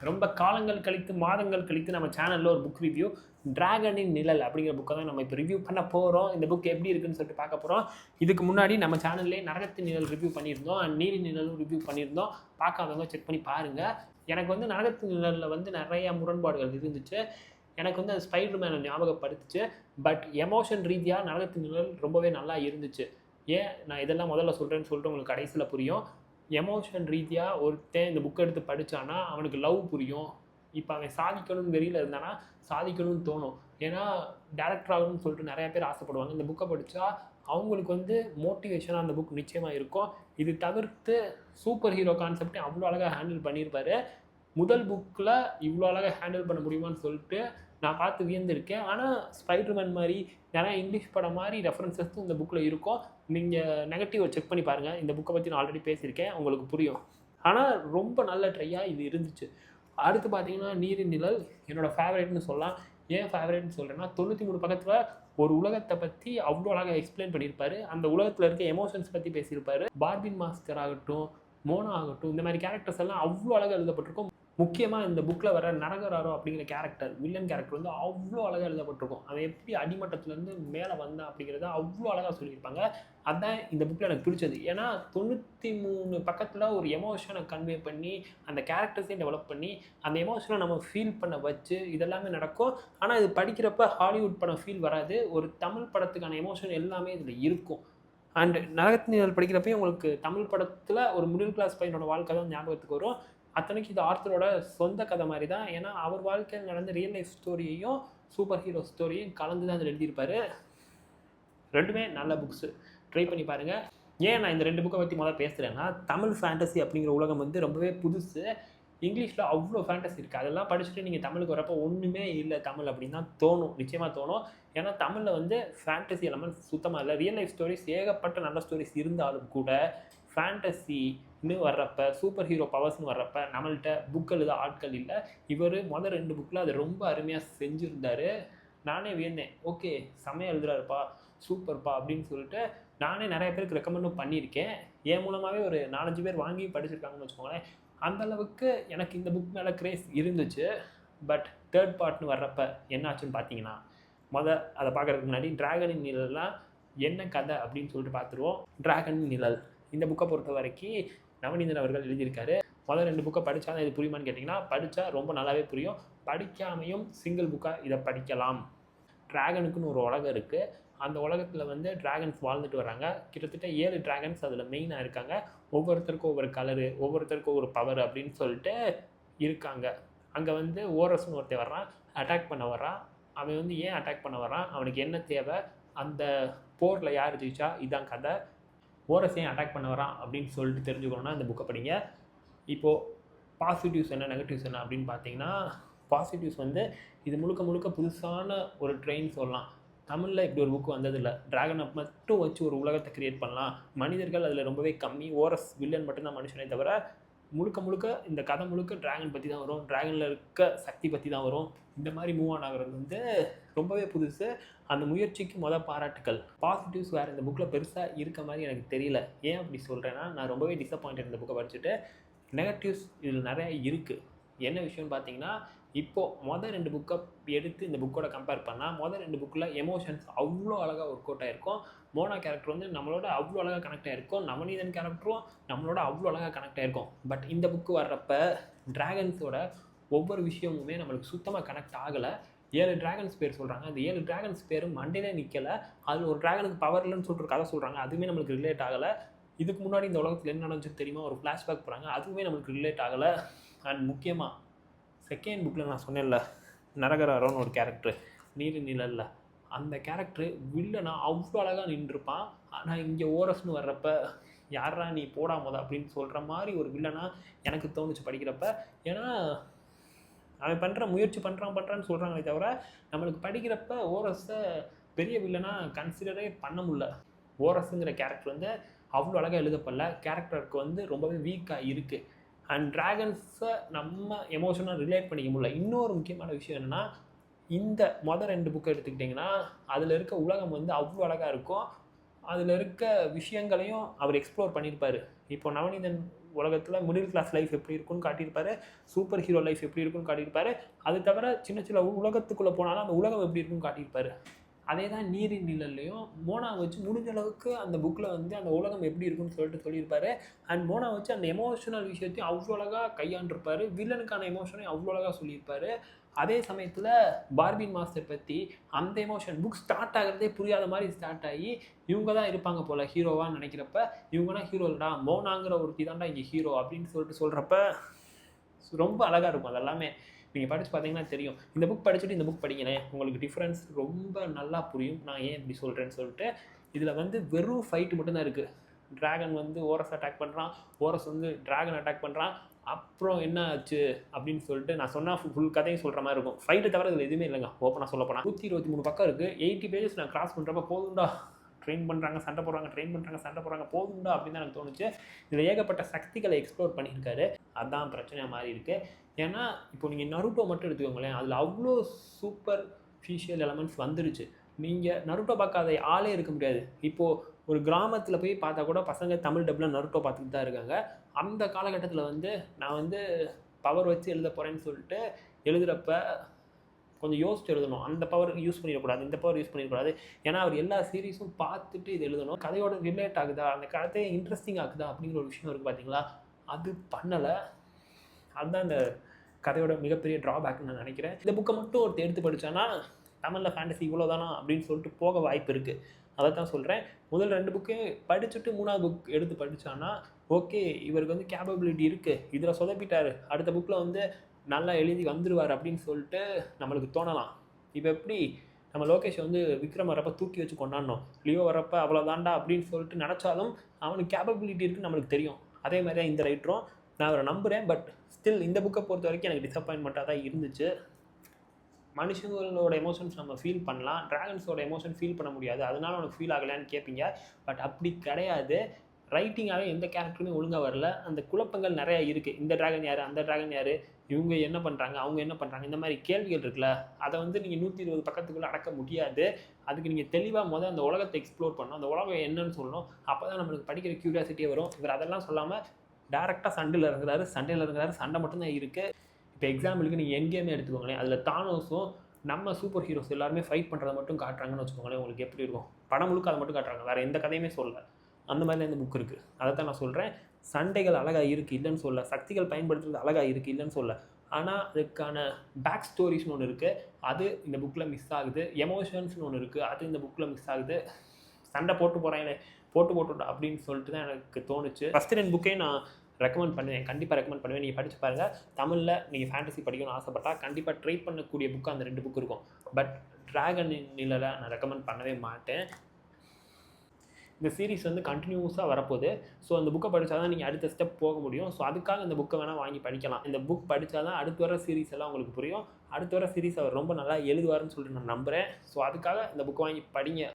ரொம்ப காலங்கள் கழித்து மாதங்கள் கழித்து நம்ம சேனலில் ஒரு புக் ரிவ்யூ டிராகனின் நிழல் அப்படிங்கிற புக்கை தான் நம்ம இப்போ ரிவ்யூ பண்ண போகிறோம் இந்த புக் எப்படி இருக்குன்னு சொல்லிட்டு பார்க்க போகிறோம் இதுக்கு முன்னாடி நம்ம சேனல்லே நரகத்து நிழல் ரிவ்யூ பண்ணியிருந்தோம். and நீரி நிழலும் ரிவ்யூ பண்ணியிருந்தோம். பார்க்காதவங்க செக் பண்ணி பாருங்கள் எனக்கு வந்து நரகத்து நிழலில் வந்து நிறையா முரண்பாடுகள் இருந்துச்சு. எனக்கு வந்து அது ஸ்பைடர் மேனை ஞாபகப்படுத்துச்சு. பட் எமோஷன் ரீதியாக நரகத்து நிழல் ரொம்பவே நல்லா இருந்துச்சு. ஏன்? நான் இதெல்லாம் முதல்ல சொல்கிறேன்னு சொல்லிட்டு உங்களுக்கு கடைசியில் புரியும். எமோஷன் ரீதியாக ஒருத்தன் இந்த புக் எடுத்து படித்தானா அவனுக்கு லவ் புரியும். இப்போ அவன் சாதிக்கணும்னு வெளியில் இருந்தானா சாதிக்கணும்னு தோணும். ஏன்னா டேரக்டர் ஆகணும்னு சொல்லிட்டு நிறைய பேர் ஆசைப்படுவாங்க. இந்த புக்கை படித்தா அவங்களுக்கு வந்து மோட்டிவேஷனாக அந்த புக் நிச்சயமாக இருக்கும். இது தவிர்த்து சூப்பர் ஹீரோ கான்செப்டை அவ்வளோ அழகாக ஹேண்டில் பண்ணியிருப்பாரு. முதல் புக்கில் இவ்வளோ அழகாக ஹேண்டில் பண்ண முடியுமான்னு சொல்லிட்டு நான் பார்த்து வியந்திருக்கேன். ஆனால் ஸ்பைடர்மேன் மாதிரி நிறையா இங்கிலீஷ் படம் மாதிரி ரெஃபரன்சஸும் இந்த புக்கில் இருக்கும். நீங்கள் நெகட்டிவை செக் பண்ணி பாருங்கள் இந்த புக்கை பற்றி நான் ஆல்ரெடி பேசியிருக்கேன். உங்களுக்கு புரியும். ஆனால் ரொம்ப நல்ல ட்ரையாக இது இருந்துச்சு. அடுத்து பார்த்தீங்கன்னா நீரின் நிழல் என்னோடய ஃபேவரேட்னு சொல்லலாம். ஏன் ஃபேவரேட்னு சொல்கிறேன்னா தொண்ணூற்றி மூணு பக்கத்தில் ஒரு உலகத்தை பற்றி அவ்வளோ அழகாக எக்ஸ்பிளைன் பண்ணியிருப்பாரு. அந்த உலகத்தில் இருக்க எமோஷன்ஸ் பற்றி பேசியிருப்பாரு. பார்பின் மாஸ்டர் ஆகட்டும் மோனா ஆகட்டும் இந்த மாதிரி கேரக்டர்ஸ் எல்லாம் அவ்வளோ அழகாக எழுதப்பட்டிருக்கும். முக்கியமாக இந்த புக்கில் வர நரகராரோ அப்படிங்கிற கேரக்டர் வில்லன் கேரக்டர் வந்து அவ்வளோ அழகாக எழுதப்பட்டிருக்கும். அவன் எப்படி அடிமட்டத்துலேருந்து மேலே வந்தான் அப்படிங்கிறத அவ்வளோ அழகாக சொல்லியிருப்பாங்க. அதான் இந்த புக்கில் எனக்கு பிடிச்சது. ஏன்னா தொண்ணூற்றி மூணு பக்கத்தில் ஒரு எமோஷனை கன்வே பண்ணி அந்த கேரக்டர்ஸையும் டெவலப் பண்ணி அந்த எமோஷனை நம்ம ஃபீல் பண்ண வச்சு இதெல்லாமே நடக்கும். ஆனால் இது படிக்கிறப்ப ஹாலிவுட் படம் ஃபீல் வராது. ஒரு தமிழ் படத்துக்கான எமோஷன் எல்லாமே இதில் இருக்கும். அண்ட் நரகத்தினியல் படிக்கிறப்பையும் உங்களுக்கு தமிழ் படத்தில் ஒரு மிடில் கிளாஸ் பையனோட வாழ்க்கை தான் ஞாபகத்துக்கு வரும். அத்தனைக்கு இது ஆர்த்தரோட சொந்த கதை மாதிரி தான் ஏன்னா அவர் வாழ்க்கையில் நடந்த ரியல் லைஃப் ஸ்டோரியையும் சூப்பர் ஹீரோ ஸ்டோரியும் கலந்து தான் அதில் எழுதியிருப்பாரு. ரெண்டுமே நல்ல புக்ஸு ட்ரை பண்ணி பாருங்கள் ஏன் நான் இந்த ரெண்டு புக்கை பற்றி முதல்ல பேசுகிறேன்னா தமிழ் ஃபேண்டசி அப்படிங்கிற உலகம் வந்து ரொம்பவே புதுசு. இங்கிலீஷில் அவ்வளோ ஃபேண்டசி இருக்குது அதெல்லாம் படிச்சுட்டு நீங்கள் தமிழுக்கு வரப்போ ஒன்றுமே இல்லை தமிழ் அப்படின்னு தான் தோணும். நிச்சயமாக தோணும். ஏன்னா தமிழில் வந்து ஃபேண்டசி எல்லாமே சுத்தமாக இல்லை. ரியல் லைஃப் ஸ்டோரிஸ் ஏகப்பட்ட நல்ல ஸ்டோரிஸ் இருந்தாலும் கூட ஃபேண்டசி ஃபேண்டசின்னு வர்றப்ப சூப்பர் ஹீரோ பவர்ஸ்னு வர்றப்ப நம்மள்கிட்ட புக் எழுத ஆட்கள் இல்லை. இவர் முதல் ரெண்டு புக்கில் அதை ரொம்ப அருமையாக செஞ்சுருந்தாரு. நானே வியந்தேன். ஓகே செம்மையாக எழுதுறாருப்பா சூப்பர்ப்பா அப்படின்னு சொல்லிட்டு நானே நிறைய பேருக்கு ரெக்கமெண்டும் பண்ணியிருக்கேன். என் மூலமாகவே ஒரு நாலஞ்சு பேர் வாங்கி படிச்சிருக்காங்கன்னு வச்சுக்கோங்களேன். அந்த அளவுக்கு எனக்கு இந்த புக் மேலே கிரேஸ் இருந்துச்சு. பட் தேர்ட் பார்ட்னு வர்றப்ப என்ன ஆச்சுன்னு பார்த்தீங்கன்னா மொதல் அதை பார்க்குறதுக்கு முன்னாடி டிராகனின் நிழல்லாம் என்ன கதை அப்படின்னு சொல்லிட்டு பார்த்துருவோம் டிராகன் நிழல். இந்த புக்கை பொறுத்த வரைக்கும் நவநீதன் அவர்கள் எழுதியிருக்காரு. முதல் ரெண்டு புக்கை படித்தா தான் இது புரியுமான்னு கேட்டிங்கன்னா படித்தா ரொம்ப நல்லாவே புரியும். படிக்காமையும் சிங்கிள் புக்காக இதை படிக்கலாம். டிராகனுக்குன்னு ஒரு உலகம் இருக்குது அந்த உலகத்தில் வந்து டிராகன்ஸ் வாழ்ந்துட்டு வராங்க. கிட்டத்தட்ட ஏழு டிராகன்ஸ் அதில் மெயினாக இருக்காங்க. ஒவ்வொருத்தருக்கும் ஒவ்வொரு கலரு ஒவ்வொருத்தருக்கும் ஒரு பவர் அப்படின்னு சொல்லிட்டு இருக்காங்க. அங்கே வந்து ஓரஸ்னு ஒருத்தர் வர்றான். அட்டாக் பண்ண வர்றான். அவன் வந்து ஏன் அட்டாக் பண்ண வர்றான்? அவனுக்கு என்ன தேவை? அந்த போரில் யார் ஜெயிச்சா? இதான் கதை. ஓரஸ் ஏன் அட்டாக் பண்ண வரான் அப்படின்னு சொல்லிட்டு தெரிஞ்சுக்கணுன்னா இந்த புக்கை படிங்க. இப்போது பாசிட்டிவ்ஸ் என்ன நெகட்டிவ்ஸ் என்ன அப்படின்னு பார்த்தீங்கன்னா பாசிட்டிவ்ஸ் வந்து இது முழுக்க முழுக்க புதுசான ஒரு ட்ரெயின் சொல்லலாம். தமிழில் இப்படி ஒரு புக் வந்ததில்லை. ட்ராகனை மட்டும் வச்சு ஒரு உலகத்தை கிரியேட் பண்ணலாம். மனிதர்கள் அதில் ரொம்பவே கம்மி. ஓரஸ் வில்லன் மட்டும்தான் மனுஷனே தவிர முழுக்க முழுக்க இந்த கதை முழுக்க டிராகன் பற்றி தான் வரும். டிராகனில் இருக்க சக்தி பற்றி தான் வரும். இந்த மாதிரி மூவ் ஆன் ஆகிறது வந்து ரொம்பவே புதுசு. அந்த முயற்சிக்கு மொதல் பாராட்டுக்கள். பாசிட்டிவ்ஸ் வேறு இந்த புக்கில் பெருசாக இருக்க மாதிரி எனக்கு தெரியல. ஏன் அப்படி சொல்கிறேன்னா நான் ரொம்பவே டிசப்பாயிண்டட் இந்த புக்கை படிச்சுட்டு நெகட்டிவ்ஸ் இதில் நிறையா இருக்குது என்ன விஷயம்னு பார்த்தீங்கன்னா இப்போது மொதல் ரெண்டு புக்கை எடுத்து இந்த புக்கோட கம்பேர் பண்ணால் மொதல் ரெண்டு புக்கில் எமோஷன்ஸ் அவ்வளோ அழகாக ஒர்க் அவுட் ஆகிருக்கும் மோனா கேரக்டர் வந்து நம்மளோட அவ்வளோ அழகாக கனெக்ட் ஆகிருக்கும் நவநீதன் கேரக்டரும் நம்மளோட அவ்வளோ அழகாக கனெக்ட் ஆகிருக்கும் பட் இந்த புக்கு வர்றப்ப டிராகன்ஸோட ஒவ்வொரு விஷயமுமே நம்மளுக்கு சுத்தமாக கனெக்ட் ஆகலை. ஏழு டிராகன்ஸ் பேர் சொல்கிறாங்க அந்த ஏழு டிராகன்ஸ் பேரும் மண்டையிலே நிற்கலை அதில் ஒரு டிராகனுக்கு பவர் இல்லைன்னு சொல்லிட்டு ஒரு கதை சொல்கிறாங்க அதுவுமே நம்மளுக்கு ரிலேட் ஆகலை. இதுக்கு முன்னாடி இந்த உலகத்தில் என்ன நடந்துச்சு தெரியுமா? ஒரு ஃப்ளாஷ்பேக் போகிறாங்க அதுவுமே நம்மளுக்கு ரிலேட் ஆகலை. அண்ட் முக்கியமாக செகண்ட் புக்கில் நான் சொன்னேன்ல நரகராரோன்னு ஒரு கேரக்டர் நீர் நிழல்ல. அந்த கேரக்டர் வில்லனா அவ்வளோ அழகாக நின்றுருப்பான் ஆனால் இங்கே ஓரஸ்னு வர்றப்ப யாரா நீ? போடா அப்படின்னு சொல்கிற மாதிரி ஒரு வில்லனா எனக்கு தோணுச்சு படிக்கிறப்ப. ஏன்னா அவன் பண்ணுற முயற்சி பண்ணுறான் பண்ணுறான்னு சொல்கிறாங்களே தவிர நம்மளுக்கு படிக்கிறப்ப ஓரஸை பெரிய வில்லனா கன்சிடரே பண்ண முடில ஓரஸுங்கிற கேரக்டர் வந்து அவ்வளோ அழகாக எழுதப்படல. கேரக்டருக்கு வந்து ரொம்பவே வீக்காக இருக்குது அண்ட் ட்ராகன்ஸை நம்ம எமோஷனாக ரிலேட் பண்ணிக்க முடியல. இன்னொரு முக்கியமான விஷயம் என்னென்னா இந்த மொதல் ரெண்டு புக்கை எடுத்துக்கிட்டிங்கன்னா அதில் இருக்க உலகம் வந்து அவ்வளோ அழகாக இருக்கும். அதில் இருக்க விஷயங்களையும் அவர் எக்ஸ்ப்ளோர் பண்ணியிருப்பார். இப்போ நவநீதன் உலகத்தில் மிடில் கிளாஸ் லைஃப் எப்படி இருக்கும்னு காட்டியிருப்பாரு. சூப்பர் ஹீரோ லைஃப் எப்படி இருக்கும்னு காட்டியிருப்பாரு. அது தவிர சின்ன சின்ன உலகத்துக்குள்ளே போனாலும் அந்த உலகம் எப்படி இருக்கும்னு காட்டியிருப்பாரு. அதே தான் நீரின் நிழல்லையும் மோனா வச்சு முடிஞ்ச அளவுக்கு அந்த புக்கில் வந்து அந்த உலகம் எப்படி இருக்குன்னு சொல்லிட்டு சொல்லியிருப்பாரு. அண்ட் மோனா வச்சு அந்த எமோஷனல் விஷயத்தையும் அவ்வளோ அழகாக கையாண்டிருப்பாரு. வில்லனுக்கான எமோஷனையும் அவ்வளோ அழகாக சொல்லியிருப்பாரு. அதே சமயத்தில் பார்பின் மாஸ்டர் பற்றி அந்த எமோஷன் புக் ஸ்டார்ட் ஆகிறதே புரியாத மாதிரி ஸ்டார்ட் ஆகி இவங்க தான் இருப்பாங்க போல் ஹீரோவான்னு நினைக்கிறப்ப இவங்கன்னா ஹீரோ இல்லடா மோனாங்கிற ஒருத்தி தான்டா இங்கே ஹீரோ அப்படின்னு சொல்லிட்டு சொல்கிறப்ப ரொம்ப அழகாக இருக்கும் அதெல்லாமே. நீங்கள் படித்து பார்த்தீங்கன்னா தெரியும். இந்த புக் படிச்சுட்டு இந்த புக் படிங்களேன் உங்களுக்கு டிஃப்ரென்ஸ் ரொம்ப நல்லா புரியும். நான் ஏன் இப்படி சொல்கிறேன்னு சொல்லிட்டு இதில் வந்து வெறும் ஃபைட்டு மட்டும்தான் இருக்குது டிராகன் வந்து ஓரஸ் அட்டாக் பண்ணுறான் ஓரஸ் வந்து டிராகன் அட்டாக் பண்ணுறான் அப்புறம் என்ன ஆச்சு அப்படின்னு சொல்லிட்டு நான் சொன்னால் ஃபுல் கதையும் சொல்கிற மாதிரி இருக்கும். ஃபைட்டு தவிர இதில் எதுவுமே இல்லைங்க. ஓப்பனாக சொல்ல போனால் நூற்றி இருபத்தி மூணு பக்கம் இருக்குது எயிட்டி பேஜஸ் நான் கிராஸ் பண்ணுறப்ப போதும்டா. ட்ரெயின் பண்ணுறாங்க சண்டை போடுறாங்க ட்ரெயின் பண்ணுறாங்க சண்டை போடுறாங்க. போதும்டா அப்படின்னு தான் எனக்கு தோணுச்சு. இதில் ஏகப்பட்ட சக்திகளை எக்ஸ்ப்ளோர் பண்ணியிருக்காரு. அதான் பிரச்சனையாக மாறி இருக்குது ஏன்னா இப்போ நீங்கள் நருட்டோ மட்டும் எடுத்துக்கோங்களேன் அதில் அவ்வளோ சூப்பர் ஃபிஷியல் எலமெண்ட்ஸ் வந்துருச்சு. நீங்கள் நருட்டோ பார்க்காத ஆளே இருக்க முடியாது. இப்போது ஒரு கிராமத்தில் போய் பார்த்தா கூட பசங்க தமிழ் டப்பில் நருட்டோ பார்த்துட்டு தான் இருக்காங்க. அந்த காலகட்டத்தில் வந்து நான் வந்து பவர் வச்சு எழுத போகிறேன்னு சொல்லிட்டு எழுதுகிறப்ப கொஞ்சம் யோசிச்சு எழுதணும். அந்த பவர் யூஸ் பண்ணிடக்கூடாது இந்த பவர் யூஸ் பண்ணிடக்கூடாது. ஏன்னா அவர் எல்லா சீரீஸும் பார்த்துட்டு இது எழுதணும். கதையோட ரிலேட் ஆகுதா? அந்த கதையை இன்ட்ரெஸ்டிங் ஆகுதா அப்படிங்கிற ஒரு விஷயம் இருக்குது பார்த்தீங்களா அது பண்ணலை. அதுதான் இந்த கதையோட மிகப்பெரிய ட்ராபேக்னு நான் நினைக்கிறேன். இந்த புக்கை மட்டும் ஒருத்தர் எடுத்து படித்தானா தமிழில் ஃபேண்டசி இவ்வளோதானா அப்படின்னு சொல்லிட்டு போக வாய்ப்பு இருக்குது அதை தான் சொல்கிறேன் முதல் ரெண்டு புக்கு படிச்சுட்டு மூணாவது புக் எடுத்து படித்தானா ஓகே இவருக்கு வந்து கேப்பபிலிட்டி இருக்குது இதில் சொதப்பிட்டார். அடுத்த புக்கில் வந்து நல்லா எழுதி வந்துடுவார் அப்படின்னு சொல்லிட்டு நம்மளுக்கு தோணலாம். இப்போ எப்படி நம்ம லோகேஷ் வந்து விக்ரம் வரப்ப தூக்கி வச்சு கொண்டாடணும்? லியோ வரப்ப அவ்வளோதாண்டா அப்படின்னு சொல்லிட்டு நினச்சாலும் அவனுக்கு கேப்பபிலிட்டி இருக்குன்னு நம்மளுக்கு தெரியும். அதே மாதிரி தான் இந்த ரைட்டரும் நான் அவரை நம்புகிறேன் பட் ஸ்டில் இந்த புக்கை பொறுத்த வரைக்கும் எனக்கு டிசப்பாயின்மெண்ட்டாக தான் இருந்துச்சு. மனுஷங்களோட எமோஷன்ஸ் நம்ம ஃபீல் பண்ணலாம். ட்ராகன்ஸோட எமோஷன் ஃபீல் பண்ண முடியாது. அதனால உனக்கு ஃபீல் ஆகலான்னு கேட்பீங்க பட் அப்படி கிடையாது. ரைட்டிங்காகவே எந்த கேரக்டருமே ஒழுங்காக வரல. அந்த குழப்பங்கள் நிறையா இருக்குது இந்த ட்ராகன் யார்? அந்த ட்ராகன் யார்? இவங்க என்ன பண்ணுறாங்க அவங்க என்ன பண்ணுறாங்க இந்த மாதிரி கேள்விகள் இருக்குல்ல. அதை வந்து நீங்கள் நூற்றி இருபது பக்கத்துக்குள்ளே அடக்க முடியாது. அதுக்கு நீங்கள் தெளிவாக முதல் அந்த உலகத்தை எக்ஸ்ப்ளோர் பண்ணணும். அந்த உலகம் என்னன்னு சொல்லணும். அப்போ தான் நம்மளுக்கு படிக்கிற க்யூரியாசிட்டியே வரும். இவர் அதெல்லாம் சொல்லாமல் டேரெக்டாக சண்டையில் இறங்குறாரு சண்டையில் இறங்குறாரு சண்டை மட்டும்தான் இருக்குது இப்போ எக்ஸாம்பிளுக்கு நீங்கள் என் கேமே எடுத்துக்கோங்களேன். அதில் தானோஸும் நம்ம சூப்பர் ஹீரோஸ் எல்லாருமே ஃபைட் பண்ணுறதை மட்டும் காட்டுறாங்கன்னு வச்சுக்கோங்களேன். உங்களுக்கு எப்படி இருக்கும்? படம் முழுக்க அதை மட்டும் காட்டுறாங்க. வேறு எந்த கதையுமே சொல்லலை. அந்த மாதிரி இந்த புக் இருக்குது அதை தான் நான் சொல்கிறேன் சண்டைகள் அழகாக இருக்குது இல்லைன்னு சொல்ல சக்திகள் பயன்படுத்துறது அழகாக இருக்குது இல்லைன்னு சொல்ல ஆனால் அதுக்கான பேக் ஸ்டோரிஸ்னு ஒன்று இருக்குது அது இந்த புக்கில் மிஸ் ஆகுது. எமோஷன்ஸ்னு ஒன்று இருக்குது அது இந்த புக்கில் மிஸ் ஆகுது. சண்டை போட்டு போகிறாங்களே போட்டு போட்டு அப்படின்னு சொல்லிட்டு தான் எனக்கு தோணுச்சு. ஃபஸ்ட்டு ரெண்டு புக்கே நான் ரெக்கமெண்ட் பண்ணுவேன். கண்டிப்பாக ரெக்கமெண்ட் பண்ணுவேன். நீங்கள் படித்து பாருங்கள் தமிழில் நீங்கள் ஃபேண்டசி படிக்கணும்னு ஆசைப்பட்டால் கண்டிப்பாக ட்ரை பண்ணக்கூடிய புக்கு அந்த ரெண்டு புக் இருக்கும். பட் ட்ராகன் நிழலை நான் ரெக்கமெண்ட் பண்ணவே மாட்டேன். இந்த சீரிஸ் வந்து கண்டினியூஸாக வரப்போகுது. ஸோ அந்த புக்கை படித்தா தான் நீங்கள் அடுத்த ஸ்டெப் போக முடியும். ஸோ அதுக்காக இந்த புக்கை வேணால் வாங்கி படிக்கலாம். இந்த புக் படித்தா தான் அடுத்து வர சீரிஸ் எல்லாம் உங்களுக்கு புரியும். அடுத்து வர சீரிஸ் அவர் ரொம்ப நல்லா எழுதுவாருன்னு சொல்லிட்டு நான் நம்புகிறேன் ஸோ அதுக்காக இந்த புக்கை வாங்கி படிங்க.